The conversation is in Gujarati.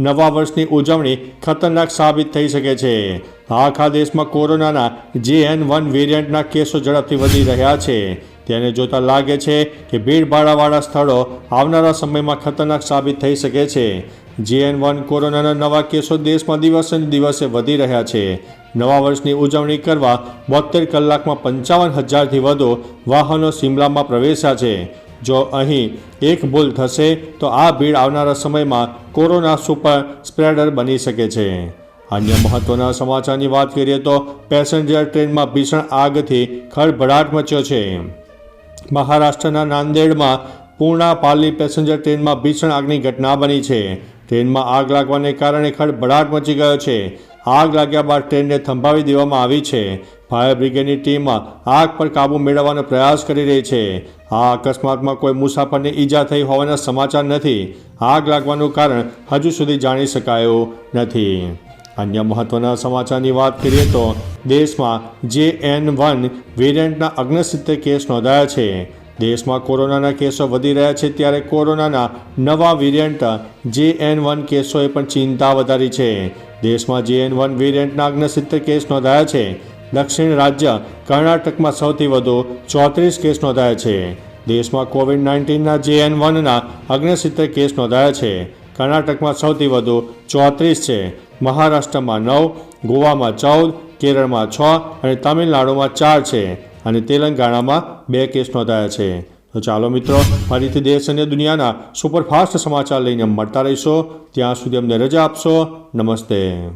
નવા વર્ષની ઉજવણી ખતરનાક સાબિત થઈ શકે છે. આખા દેશમાં કોરોનાના જે એન વન વેરિયન્ટના કેસો ઝડપથી વધી રહ્યા છે. તેને જોતા લાગે છે કે ભીડભાડાવાળા સ્થળો આવનારા સમયમાં ખતરનાક સાબિત થઈ શકે છે. જીએન વન કોરોનાના નવા કેસો દેશમાં દિવસે દિવસે વધી રહ્યા છે. નવા વર્ષની ઉજવણી કરવા બોતેર કલાકમાં પંચાવન હજારથી વધુ વાહનો શિમલામાં પ્રવેશ્યા છે. જો અહીં એક ભૂલ થશે, તો આ ભીડ આવનારા સમયમાં કોરોના સુપર સ્પ્રેડર બની શકે છે. અન્ય મહત્વના સમાચારની વાત કરીએ તો પેસેન્જર ટ્રેનમાં ભીષણ આગથી ખળભળાટ મચ્યો છે. મહારાષ્ટ્રના નાંદેડમાં પૂર્ણા પાલી પેસેન્જર ટ્રેનમાં ભીષણ આગની ઘટના બની છે. ટ્રેનમાં આગ લાગવાને કારણે ખળભળાટ મચી ગયો છે. આગ લાગ્યા બાદ ટ્રેનને થંભાવી દેવામાં આવી છે. ફાયર બ્રિગેડની ટીમ આગ પર કાબૂ મેળવવાનો પ્રયાસ કરી રહી છે. આ અકસ્માતમાં કોઈ મુસાફરને ઈજા થઈ હોવાના સમાચાર નથી. આગ લાગવાનું કારણ હજુ સુધી જાણી શકાયું નથી. અન્ય મહત્વના સમાચારની વાત કરીએ તો દેશમાં જે એન વન વેરિયન્ટના અગ્નસિત્તેર કેસ નોંધાયા છે. દેશમાં કોરોનાના કેસો વધી રહ્યા છે ત્યારે કોરોનાના નવા વેરિયન્ટ જે એન વન કેસોએ પણ ચિંતા વધારી છે. દેશમાં જે એન વન વેરિયન્ટના અગ્નસિત્તેર કેસ નોંધાયા છે. દક્ષિણ રાજ્ય કર્ણાટકમાં સૌથી વધુ ચોત્રીસ કેસ નોંધાયા છે. દેશમાં કોવિડ નાઇન્ટીનના જે એન વનના અગ્નસિત્તેર કેસ નોંધાયા છે. કર્ણાટકમાં સૌથી વધુ ચોત્રીસ છે. મહારાષ્ટ્રમાં નવ, ગોવામાં ચૌદ, કેરળમાં છ અને તમિલનાડુમાં ચાર છે અને તેલંગાણામાં બે કેસ નોંધાયા છે. તો ચાલો મિત્રો, ફરીથી દેશ અને દુનિયાના સુપરફાસ્ટ સમાચાર લઈને મળતા રહીશો. ત્યાં સુધી અમને રજા આપશો. નમસ્તે.